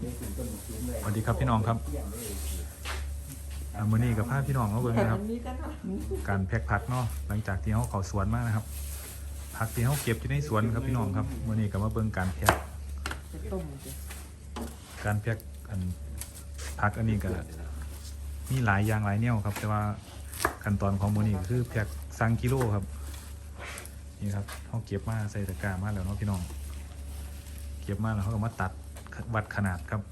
สวัสดีครับพี่น้องครับอ่ามื้อนี้กับพาพี่น้องมาเบิ่งนะครับ การแพ็คผักเนาะหลังจากที่เขาเข้าสวนมานะครับผักที่เขาเก็บอยู่ในสวนครับพี่น้องครับมื้อนี้ก็มาเบิ่งการแพ็คจะต้มจ้ะการแพ็คอันผักอันนี้ก็มีหลายอย่างหลายแนวครับ แต่ว่าขั้นตอนของมื้อนี้ก็คือแพ็คสั่งกิโลครับนี่ครับเขาเก็บมาใส่ตะกร้ามาแล้วเนาะพี่น้อง เก็บมาแล้วเขาก็มาตัด วัดขนาดครับ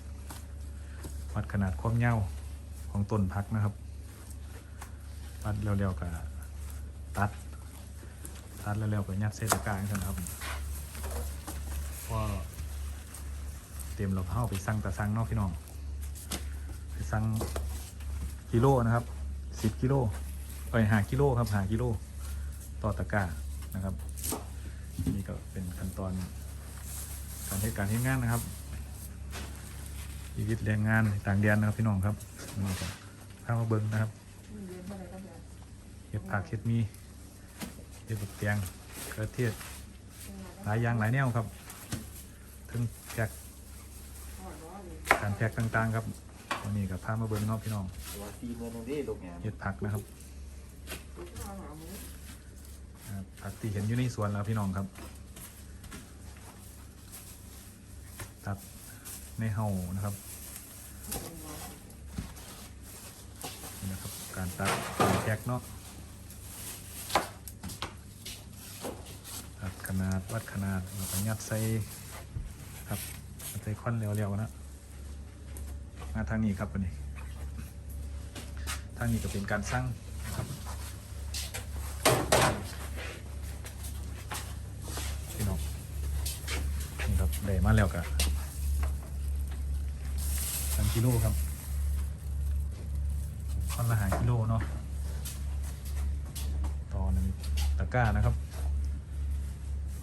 วัดขนาดความยาวของต้นพักนะครับ วัดเร็วๆกับตัด ตัดเร็วๆกับยัดเศษตะกร้าอย่างนั้นครับก็เตรียมเราเข้าไปสั่งตะสั่งนอกพี่น้อง ไปสั่งกิโลนะครับสิบกิโลเอ้ยหากิโลครับหากิโลต่อตะกร้านะครับ นี่ก็เป็นขั้นตอนการให้การที่งานนะครับ ชีวิตแรงงานต่างแดนนะครับพี่น้องครับนี่ก็ข้ามาเบิ้งนะครับเห็ดผักเห็ดมีเห็ดบักแตงกระเทียมหลายอย่างหลายแนวครับถึงแพ็กการแพ็กต่างๆครับวันนี้กับพามาเบิ้งนอกพี่น้องเห็ดผักนะครับผักที่เห็นอยู่ในสวนแล้วพี่น้องครับ ตัดในเฮานะครับนี่นะครับ การ ตัดการแพ็กเนาะตัดขนาดวัดขนาดแล้วก็ยัดใส่ครับใส่ควันเร็วๆนะมาทางนี้ครับวันนี้ ทางนี้ก็เป็นการสร้างครับพี่น้องนี่ครับได้มาแล้วกับสามกิโลครับ ค่อนละหากิโลเนาะต่อหนึ่งตะกร้านะครับ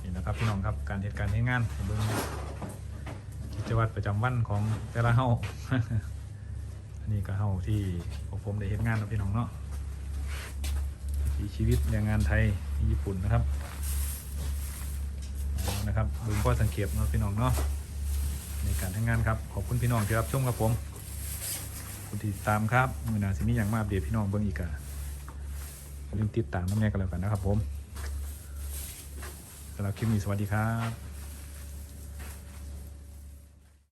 นี่นะครับพี่น้องครับการเหตุการณ์ให้งานเบื้องกิจวัตรประจำวันของแต่ละเฮาอันนี้ก็เฮาที่พวกผมได้เห็นงานกับพี่น้องเนาะชีวิตแรงงานไทยญี่ปุ่นนะครับนะครับเบิ่งข้อสังเกตนะพี่น้องเนาะในการทำงานครับ ขอบคุณพี่น้องที่รับชมครับผม คุณที่ติดตามครับมือหนาสิมีอย่างมาอัปเดตพี่น้องเบิ่งอีกอะอย่าลืมติดตามน้ำแน่กันแล้วกันนะครับผมสำหรับคลิปนี้สวัสดีครับ